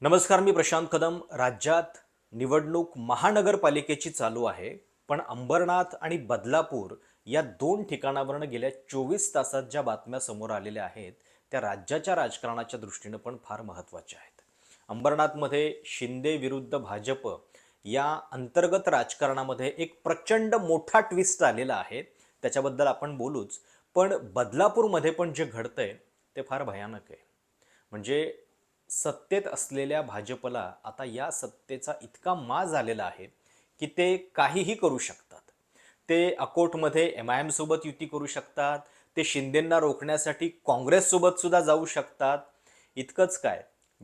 नमस्कार मी प्रशांत कदम. राज्यात निवडणूक महानगरपालिकेची चालू आहे. पण अंबरनाथ आणि बदलापूर या दोन ठिकाणावरनं गेल्या चोवीस तासात ज्या बातम्या समोर आलेल्या आहेत त्या राज्याच्या राजकारणाच्या दृष्टीनं पण फार महत्त्वाच्या आहेत. अंबरनाथमध्ये शिंदे विरुद्ध भाजप या अंतर्गत राजकारणामध्ये एक प्रचंड मोठा ट्विस्ट आलेला आहे. त्याच्याबद्दल आपण बोलूच. पण बदलापूरमध्ये पण जे घडतंय ते फार भयानक आहे. म्हणजे सत्तेत असलेल्या भाजपला आता या सत्तेचा इतका मा झालेला आहे की ते काहीही करू शकतात. ते अकोटमध्ये एम आय एमसोबत युती करू शकतात ते शिंदेंना रोखण्यासाठी काँग्रेससोबत सुद्धा जाऊ शकतात. इतकंच काय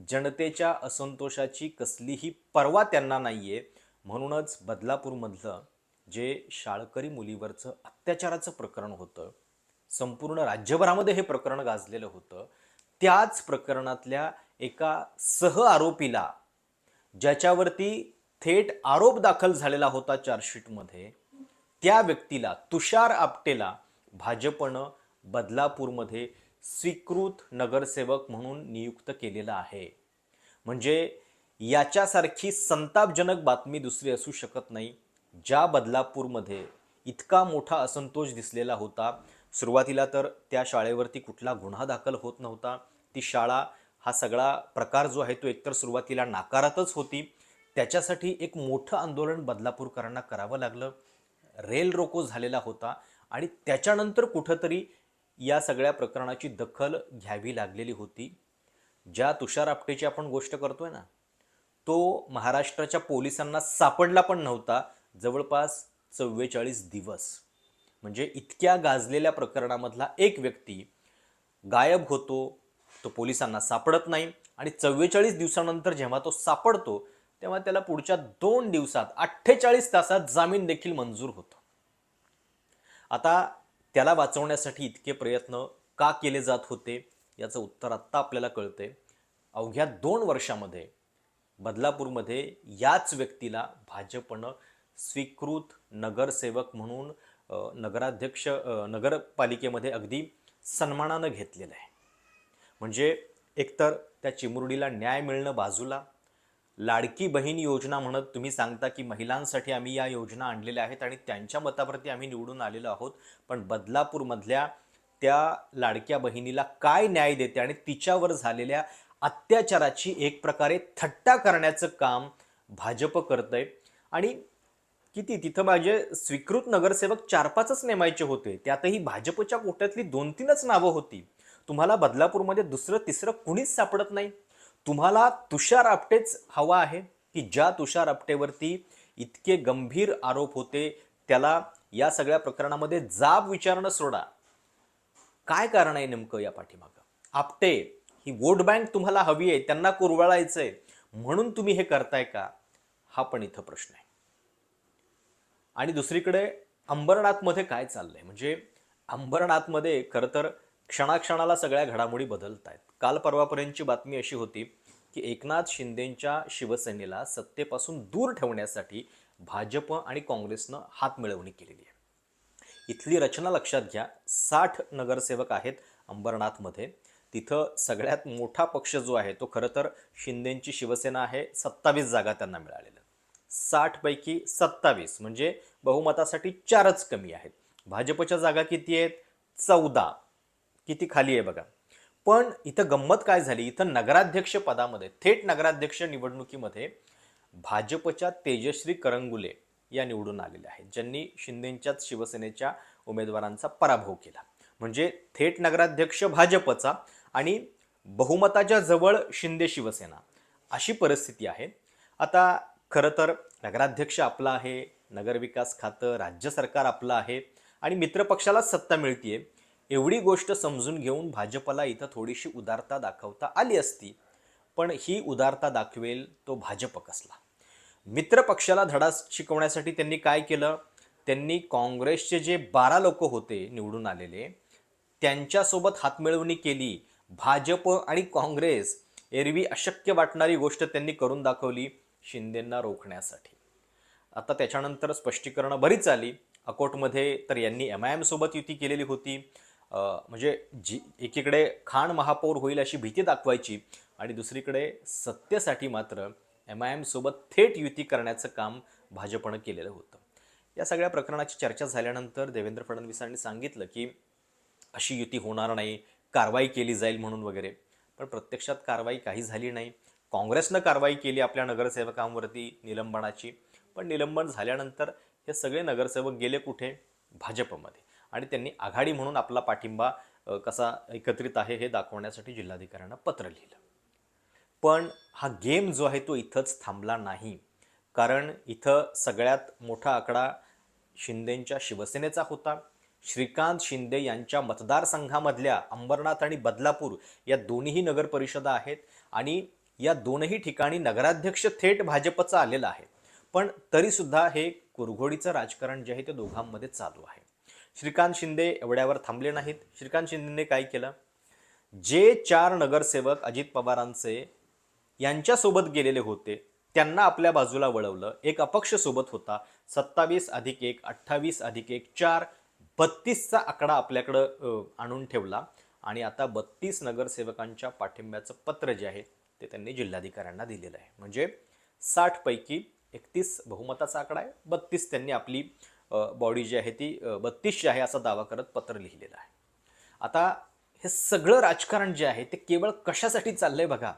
जनतेच्या असंतोषाची कसलीही पर्वा त्यांना नाही आहे म्हणूनच बदलापूरमधलं जे शाळकरी मुलीवरचं अत्याचाराचं प्रकरण होतं संपूर्ण राज्यभरामध्ये हे प्रकरण गाजलेलं होतं त्याच प्रकरणातल्या एका सह आरोपीला ज्याच्यावरती थेट आरोप दाखल झालेला होता चार्जशीटमध्ये त्या व्यक्तीला तुषार आपटेला भाजपनं बदलापूरमध्ये स्वीकृत नगरसेवक म्हणून नियुक्त केलेलं आहे. म्हणजे याच्यासारखी संतापजनक बातमी दुसरी असू शकत नाही ज्या बदलापूरमध्ये इतका मोठा असंतोष दिसलेला होता. सुरुवातीला तर त्या शाळेवरती कुठला गुन्हा दाखल होत नव्हता. ती शाळा हा सगळा प्रकार जो आहे तो एकतर सुरुवातीला नाकारातच होती. त्याच्यासाठी एक मोठं आंदोलन बदलापूरकरांना करावं लागलं. रेल रोको झालेला होता आणि त्याच्यानंतर कुठंतरी या सगळ्या प्रकरणाची दखल घ्यावी लागलेली होती. ज्या तुषार आपटेची आपण गोष्ट करतोय ना तो महाराष्ट्राच्या पोलिसांना सापडला पण नव्हता. जवळपास चव्वेचाळीस दिवस. म्हणजे इतक्या गाजलेल्या प्रकरणामधला एक व्यक्ती गायब होतो. तो पोलिसांना सापडत नाही आणि चव्वेचाळीस दिवसानंतर जेव्हा तो सापडतो तेव्हा त्याला पुढच्या दोन दिवसात अठ्ठेचाळीस तासात जामीन देखील मंजूर होतो. आता त्याला वाचवण्यासाठी इतके प्रयत्न का केले जात होते याचं उत्तर आत्ता आपल्याला कळते अवघ्या दोन वर्षामध्ये बदलापूरमध्ये याच व्यक्तीला भाजपनं स्वीकृत नगरसेवक म्हणून नगराध्यक्ष नगरपालिकेमध्ये अगदी सन्मानानं घेतलेलं आहे. म्हणजे एकतर त्या चिमुरडीला न्याय मिळणं बाजूला लाडकी बहीण योजना म्हणत तुम्ही सांगता की महिलांसाठी आम्ही या योजना आणलेल्या आहेत आणि त्यांच्या मतावरती आम्ही निवडून आलेलो आहोत पण बदलापूरमधल्या त्या लाडक्या बहिणीला काय न्याय देते आणि तिच्यावर झालेल्या अत्याचाराची एक प्रकारे थट्टा करण्याचं काम भाजप करतंय. आणि किती तिथं माझे स्वीकृत नगरसेवक चार पाचच नेमायचे होते त्यातही भाजपच्या कोट्यातली दोन तीनच नावं होती. तुम्हाला बदलापूरमध्ये दुसरं तिसरं कुणीच सापडत नाही. तुम्हाला तुषार आपटेच हवा आहे की ज्या तुषार आपटेवरती इतके गंभीर आरोप होते त्याला या सगळ्या प्रकरणामध्ये जाब विचारणं सोडा. काय कारण आहे नेमकं या पाठीमागं? आपटे ही वोट बँक तुम्हाला हवी आहे त्यांना कुरवाळायचं आहे म्हणून तुम्ही हे करताय का? हा पण इथं प्रश्न आहे. आणि दुसरीकडे अंबरनाथमध्ये काय चाललंय? म्हणजे अंबरनाथमध्ये खरं तर क्षणाक्षणाला सगळ्या घडामोडी बदलत आहेत काल परवापर्यंतची बातमी अशी होती की एकनाथ शिंदेंच्या शिवसेनेला सत्तेपासून दूर ठेवण्यासाठी भाजप आणि काँग्रेसनं हात मिळवणी केलेली आहे. इथली रचना लक्षात घ्या. साठ नगरसेवक आहेत अंबरनाथमध्ये. तिथं सगळ्यात मोठा पक्ष जो आहे तो खरं तर शिंदेंची शिवसेना आहे सत्तावीस जागा त्यांना मिळालेल्या साठपैकी सत्तावीस म्हणजे बहुमतासाठी चारच कमी आहेत. भाजपच्या जागा किती आहेत? चौदा. किती खाली आहे बघा. पण इथं गंमत काय झाली? इथं नगराध्यक्ष पदामध्ये थेट नगराध्यक्ष निवडणुकीमध्ये भाजपच्या तेजश्री करंगुले या निवडून आलेल्या आहेत ज्यांनी शिंदेंच्याच शिवसेनेच्या उमेदवारांचा पराभव केला. म्हणजे थेट नगराध्यक्ष भाजपचा आणि बहुमताच्या जवळ शिंदे शिवसेना. अशी परिस्थिती आहे. आता खरं तर नगराध्यक्ष आपला आहे नगरविकास खातं राज्य सरकार आपलं आहे आणि मित्रपक्षाला सत्ता मिळतीये. एवढी गोष्ट समजून घेऊन भाजपला इथं थोडीशी उदारता दाखवता आली असती पण ही उदारता दाखवेल तो भाजप कसला. मित्र पक्षाला धडा शिकवण्यासाठी त्यांनी काय केलं? त्यांनी काँग्रेसचे जे बारा लोक होते निवडून आलेले त्यांच्यासोबत हातमिळवणी केली. भाजप आणि काँग्रेस एरवी अशक्य वाटणारी गोष्ट त्यांनी करून दाखवली शिंदेंना रोखण्यासाठी. आता त्याच्यानंतर स्पष्टीकरणं बरीच आली. अकोटमध्ये तर यांनी एम आय एमसोबत युती केलेली होती. म्हणजे जी एकीकडे खाण महापौर होईल अशी भीती दाखवायची आणि दुसरीकडे सत्तेसाठी मात्र एम आय एमसोबत थेट युती करण्याचं काम भाजपनं केलेलं होतं. या सगळ्या प्रकरणाची चर्चा झाल्यानंतर देवेंद्र फडणवीसांनी सांगितलं की अशी युती होणार नाही कारवाई केली जाईल म्हणून वगैरे. पण प्रत्यक्षात कारवाई काही झाली नाही. काँग्रेसनं कारवाई केली आपल्या नगरसेवकांवरती निलंबनाची. पण निलंबन झाल्यानंतर हे सगळे नगरसेवक गेले कुठे? भाजपमध्ये. आणि त्यांनी आघाडी म्हणून आपला पाठिंबा कसा एकत्रित आहे हे दाखवण्यासाठी जिल्हाधिकाऱ्यांना पत्र लिहिलं. पण हा गेम जो आहे तो इथंच थांबला नाही. कारण इथं सगळ्यात मोठा आकडा शिंदेंच्या शिवसेनेचा होता. श्रीकांत शिंदे यांच्या मतदारसंघामधल्या अंबरनाथ आणि बदलापूर या दोन्हीही नगर परिषदा आहेत आणि या दोनही ठिकाणी नगराध्यक्ष थेट भाजपचा आलेला आहे. पण तरीसुद्धा हे कुरघोडीचं राजकारण जे आहे ते दोघांमध्ये चालू आहे. श्रीकांत शिंदे एवढ्यावर थांबले नाहीत. श्रीकांत शिंदेने काय केलं? जे चार नगरसेवक अजित पवारांचे यांच्यासोबत गेलेले होते त्यांना आपल्या बाजूला वळवलं. एक अपक्ष सोबत होता. सत्तावीस अधिक एक अठ्ठावीस अधिक एक चार बत्तीसचा आकडा आपल्याकडं आणून ठेवला. आणि आता बत्तीस नगरसेवकांच्या पाठिंब्याचं पत्र जे आहे ते त्यांनी जिल्हाधिकाऱ्यांना दिलेलं आहे. म्हणजे साठपैकी एकतीस बहुमताचा आकडा आहे. बत्तीस त्यांनी आपली बॉडी जी आहे ती बत्तीसची आहे असा दावा करत पत्र लिहिलेलं आहे. आता हे सगळं राजकारण जे आहे ते केवळ कशासाठी चाललंय बघा?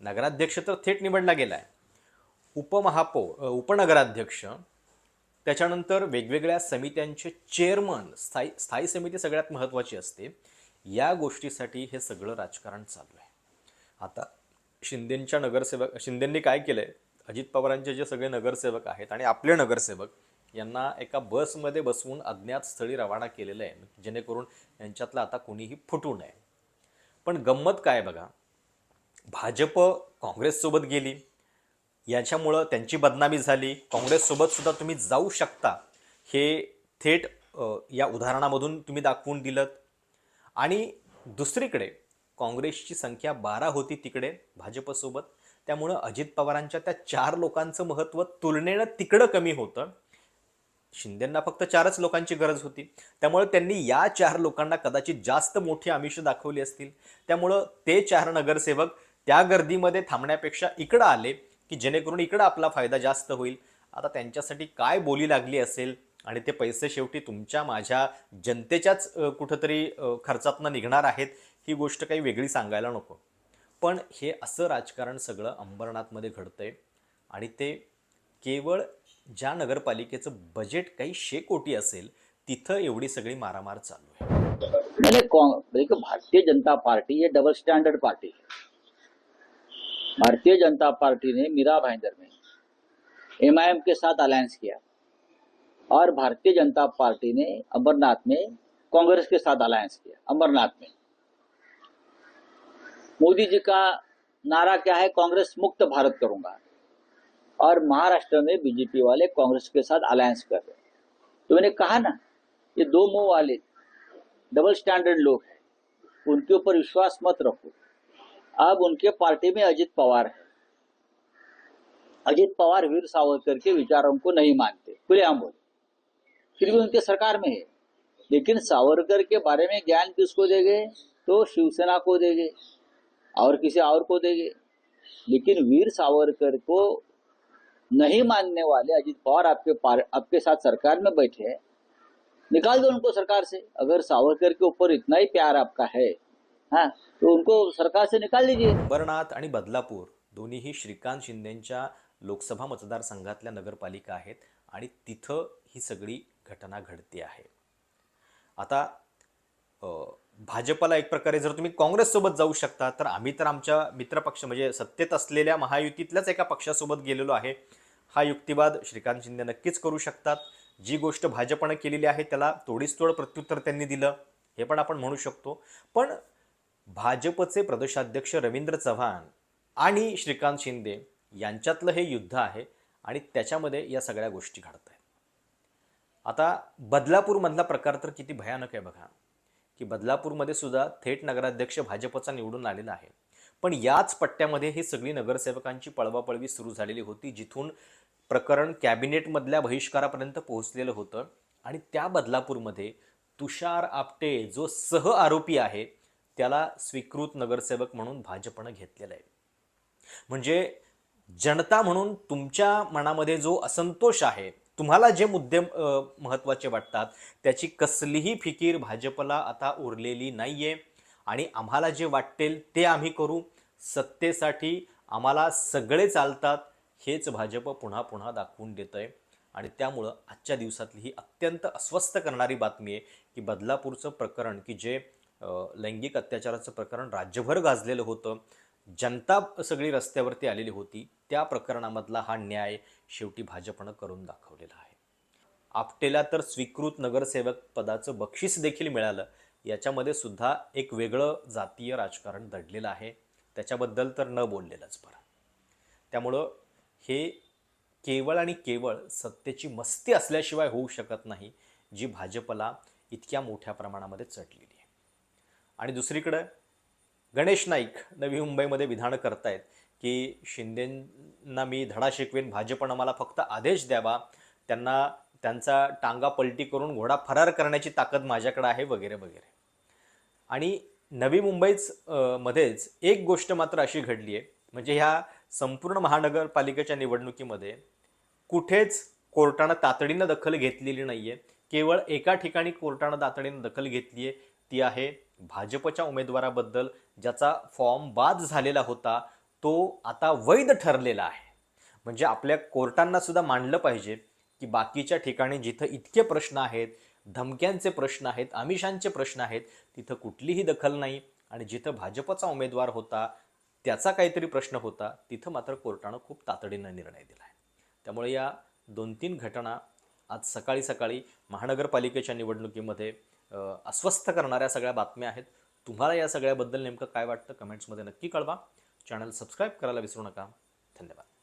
नगराध्यक्ष तर थेट निवडला गेला आहे उपमहापौर उपनगराध्यक्ष त्याच्यानंतर वेगवेगळ्या समित्यांचे चेअरमन स्थायी स्थायी समिती सगळ्यात महत्त्वाची असते. या गोष्टीसाठी हे सगळं राजकारण चालू आहे. आता शिंदेंच्या नगरसेवक शिंदेंनी काय केलं आहे अजित पवारांचे जे सगळे नगरसेवक आहेत आणि आपले नगरसेवक यांना एका बसमध्ये बसवून अज्ञात स्थळी रवाना केलेलं आहे जेणेकरून यांच्यातलं आता कोणीही फुटू नये. पण गंमत काय बघा? भाजप काँग्रेससोबत गेली. याच्यामुळं त्यांची बदनामी झाली. काँग्रेससोबतसुद्धा तुम्ही जाऊ शकता. हे थेट या उदाहरणामधून तुम्ही दाखवून दिलं आणि दुसरीकडे काँग्रेसची संख्या बारा होती तिकडे भाजपसोबत. त्यामुळं अजित पवारांच्या त्या चार लोकांचं महत्त्व तुलनेनं तिकडं कमी होतं. शिंदेंना फक्त चारच लोकांची गरज होती. त्यामुळे त्यांनी या चार लोकांना कदाचित जास्त मोठी आमिष दाखवली असतील. त्यामुळं ते चार नगरसेवक त्या गर्दीमध्ये थांबण्यापेक्षा इकडं आले की जेणेकरून इकडं आपला फायदा जास्त होईल. आता त्यांच्यासाठी काय बोली लागली असेल आणि ते पैसे शेवटी तुमच्या माझ्या जनतेच्याच कुठंतरी खर्चातनं निघणार आहेत ही गोष्ट काही वेगळी सांगायला नको. पण हे असं राजकारण सगळं अंबरनाथमध्ये घडतंय आणि ते केवळ ज्या नगरपालिकेचं बजेट काही शे कोटी असेल तिथं एवढी सगळी मारामार चालू आहे. म्हणजे भारतीय जनता पार्टी हे double standard party Bharatiya Janata Party ने मीरा भाईंदर में एमआईएम के साथ अलायंस किया. और भारतीय जनता पार्टी ने अमरनाथ में कांग्रेस के साथ अलायंस किया अमरनाथ में मोदी जी का नारा क्या है? कांग्रेस मुक्त भारत करूंगा. और महाराष्ट्र में बीजेपी वाले कांग्रेस के साथ अलायंस कर रहे तो मैंने कहा ना, ये दो मुँह वाले डबल स्टैंडर्ड लोग हैं, उनके ऊपर विश्वास मत रखो। अब उनके पार्टी में अजित पवार है। अजित पवार वीर सावरकर के विचारों को नहीं मानते, खुलेआम बोले। फिर भी उनके सरकार में है। लेकिन सावरकर के बारे में ज्ञान किसको देंगे? तो शिवसेना को देंगे, और किसी और को देंगे। लेकिन वीर सावरकर को नहीं मानने वाले अजित पवार आपके पार, आपके साथ सरकार में बैठे हैं। निकाल दो उनको सरकार से। अगर सावरकर के ऊपर इतना ही प्यार आपका है हाँ तो उनको सरकार से निकाल दीजिए अंबरनाथ आणि बदलापूर दोन्हीही श्रीकांत शिंदेंच्या लोकसभा मतदारसंघातल्या नगरपालिका आहेत आणि तिथं ही सगळी घटना घडते आहे. आता भाजपला एक प्रकारे जर तुम्ही काँग्रेससोबत जाऊ शकता तर आम्ही तर आमच्या मित्रपक्ष म्हणजे सत्तेत असलेल्या महायुतीतल्याच एका पक्षासोबत गेलेलो आहे. हा युक्तिवाद श्रीकांत शिंदे नक्कीच करू शकतात. जी गोष्ट भाजपनं केलेली आहे त्याला तोडीस तोड प्रत्युत्तर त्यांनी दिलं हे पण आपण म्हणू शकतो. पण भाजपचे प्रदेशाध्यक्ष रवींद्र चव्हाण आणि श्रीकांत शिंदे यांच्यातलं हे युद्ध आहे आणि त्याच्यामध्ये या सगळ्या गोष्टी घडत आहेत आता बदलापूरमधला प्रकार तर किती भयानक आहे बघा. की बदलापूरमध्ये सुद्धा थेट नगराध्यक्ष भाजपचा निवडून आलेला आहे. पण याच पट्ट्यामध्ये ही सगळी नगरसेवकांची पळवापळवी सुरू झालेली होती जिथून प्रकरण कॅबिनेटमधल्या बहिष्कारापर्यंत पोहोचलेलं होतं. आणि त्या बदलापूरमध्ये तुषार आपटे जो सह आरोपी आहे त्याला स्वीकृत नगरसेवक म्हणून भाजपनं घेतलेलं आहे. म्हणजे जनता म्हणून तुमच्या मनामध्ये जो असंतोष आहे तुम्हाला जे मुद्दे महत्त्वाचे वाटतात त्याची कसलीही फिकीर भाजपला आता उरलेली नाहीये. आणि आम्हाला जे वाटेल ते आम्ही करू. सत्तेसाठी आम्हाला सगळे चालतात हेच भाजप पुन्हा पुन्हा दाखवून देत आहे आणि त्यामुळं आजच्या दिवसातली ही अत्यंत अस्वस्थ करणारी बातमी आहे की बदलापूरचं प्रकरण की जे लैंगिक अत्याचाराचं प्रकरण राज्यभर गाजलेलं होतं. जनता सगळी रस्त्यावरती आलेली होती. त्या प्रकरणामधला हा न्याय शेवटी भाजपनं करून दाखवलेला आहे. आपटेला तर स्वीकृत नगरसेवक पदाचं बक्षीस देखील मिळालं. याच्यामध्ये सुद्धा एक वेगळं जातीय राजकारण दडलेलं आहे. त्याच्याबद्दल तर न बोललेलंच बरं. त्यामुळं हे केवळ आणि केवळ सत्तेची मस्ती असल्याशिवाय होऊ शकत नाही जी भाजपला इतक्या मोठ्या प्रमाणामध्ये चढलेली आहे. आणि दुसरीकडं गणेश नाईक नवी मुंबईमध्ये विधानं करतायत की शिंदेंना मी धडा शिकवेन भाजपनं मला फक्त आदेश द्यावा त्यांना त्यांचा टांगा पलटी करून घोडा फरार करण्याची ताकद माझ्याकडे आहे वगैरे वगैरे. आणि नवी मुंबईच मध्येच एक गोष्ट मात्र अशी घडली आहे म्हणजे ह्या संपूर्ण महानगरपालिकेच्या निवडणुकीमध्ये कुठेच कोर्टानं तातडीनं दखल घेतलेली नाही आहे केवळ एका ठिकाणी कोर्टानं तातडीनं दखल घेतली आहे ती आहे भाजपच्या उमेदवाराबद्दल ज्याचा फॉर्म बाद झालेला होता तो आता वैध ठरलेला आहे. म्हणजे आपल्या कोर्टांना सुद्धा मांडलं पाहिजे. की बाकीच्या ठिकाणी जिथं इतके प्रश्न आहेत धमक्यांचे प्रश्न आहेत आमिषांचे प्रश्न आहेत तिथं कुठलीही दखल नाही आणि जिथं भाजपचा उमेदवार होता त्याचा काहीतरी प्रश्न होता तिथं मात्र कोर्टानं खूप तातडीनं निर्णय दिला आहे त्यामुळे या दोन तीन घटना आज सकाळी सकाळी महानगरपालिकेच्या निवडणुकीमध्ये अस्वस्थ करणाऱ्या सगळ्या बातम्या आहेत. तुम्हाला या सगळ्याबद्दल नेमकं काय वाटतं? कमेंट्समध्ये नक्की कळवा. चॅनल सबस्क्राईब करायला विसरू नका. धन्यवाद.